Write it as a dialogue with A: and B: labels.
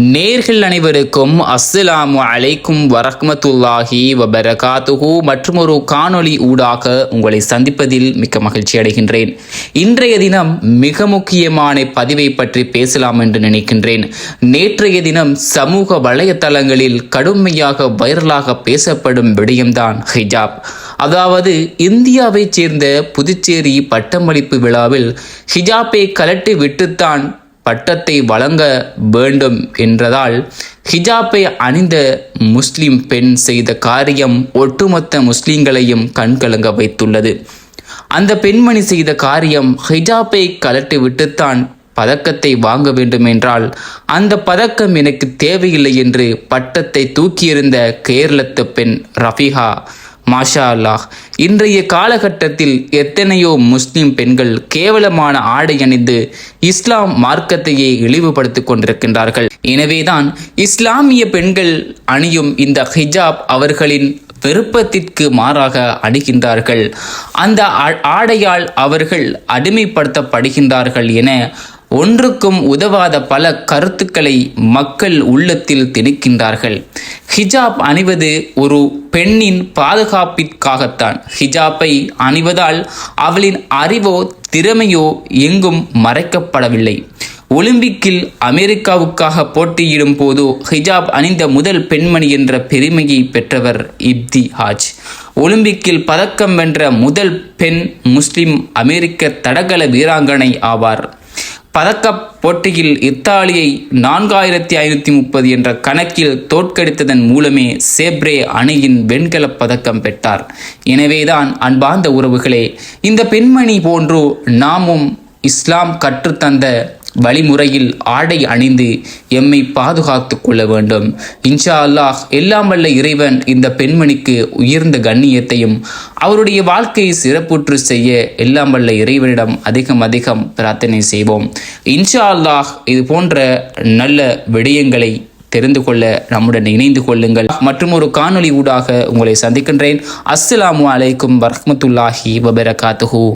A: நேர்கள் அனைவருக்கும் அஸ்ஸலாமு அலைக்கும் வரஹ்மத்துல்லாஹி வபரகாத்துஹு மற்றும் ஒரு காணொளி ஊடாக உங்களை சந்திப்பதில் மிக்க மகிழ்ச்சி அடைகின்றேன். இன்றைய தினம் மிக முக்கியமான பதிவை பற்றி பேசலாம் என்று நினைக்கின்றேன். நேற்றைய தினம் சமூக வலைத்தளங்களில் கடுமையாக வைரலாக பேசப்படும் விடயம்தான் ஹிஜாப். அதாவது இந்தியாவைச் சேர்ந்த புதுச்சேரி பட்டமளிப்பு விழாவில் ஹிஜாப்பை கலட்டி விட்டுத்தான் பட்டத்தை வழங்க வேண்டும் என்றதால் ஹிஜாப்பை அணிந்த முஸ்லிம் பெண் செய்த காரியம் ஒட்டுமொத்த முஸ்லிம்களையும் கண்கலங்க வைத்துள்ளது. அந்த பெண்மணி செய்த காரியம் ஹிஜாப்பை கலட்டி விட்டுத்தான் பதக்கத்தை வாங்க வேண்டும் என்றால் அந்த பதக்கம் எனக்கு தேவையில்லை என்று பட்டத்தை தூக்கியிருந்த கேரளத்து பெண் ரஃபிஹா மாஷா அல்லாஹ் இன்றைய காலகட்டத்தில் எத்தனையோ முஸ்லிம் பெண்கள் கேவலமான ஆடை அணிந்து இஸ்லாம் மார்க்கத்தையே இழிவுபடுத்திக் கொண்டிருக்கின்றார்கள். எனவேதான் இஸ்லாமிய பெண்கள் அணியும் இந்த ஹிஜாப் அவர்களின் விருப்பத்திற்கு மாறாக அணிகின்றார்கள். அந்த ஆடையால் அவர்கள் அடிமைப்படுத்தப்படுகின்றார்கள் என ஒன்றுக்கும் உதவாத பல கருத்துக்களை மக்கள் உள்ளத்தில் திணிக்கின்றார்கள். ஹிஜாப் அணிவது ஒரு பெண்ணின் பாதுகாப்பிற்காகத்தான். ஹிஜாப்பை அணிவதால் அவளின் அறிவோ திறமையோ எங்கும் மறைக்கப்படவில்லை. ஒலிம்பிக்கில் அமெரிக்காவுக்காக போட்டியிடும் போது ஹிஜாப் அணிந்த முதல் பெண்மணி என்ற பெருமையை பெற்றவர் இப்தி ஹாஜ். ஒலிம்பிக்கில் பதக்கம் வென்ற முதல் பெண் முஸ்லிம் அமெரிக்க தடகள வீராங்கனை ஆவார். பதக்கப் போட்டியில் இத்தாலியை நான்காயிரத்தி ஐநூற்றி முப்பது என்ற கணக்கில் தோற்கடித்ததன் மூலமே சேப்ரே அணியின் வெண்கலப் பதக்கம் பெற்றார். எனவேதான் அன்பார்ந்த உறவுகளே இந்த பெண்மணி போன்று நாமும் இஸ்லாம் கற்றுத்தந்த வழிமுறையில் ஆடை அணிந்து எம்மை பாதுகாத்து கொள்ள வேண்டும். இன்ஷா அல்லாஹ் எல்லாம் வல்ல இறைவன் இந்த பெண்மணிக்கு உயர்ந்த கண்ணியத்தையும் அவருடைய வாழ்க்கையை சிறப்புற்று செய்ய எல்லாம் வல்ல இறைவனிடம் அதிகம் அதிகம் பிரார்த்தனை செய்வோம். இன்ஷா அல்லாஹ் இது போன்ற நல்ல விடயங்களை தெரிந்து கொள்ள நம்முடன் இணைந்து கொள்ளுங்கள். மற்றும் ஒரு காணொளி ஊடாக உங்களை சந்திக்கின்றேன். அஸ்ஸலாமு அலைக்கும் வரமத்துல்லாஹி வபரகாத்துஹூ.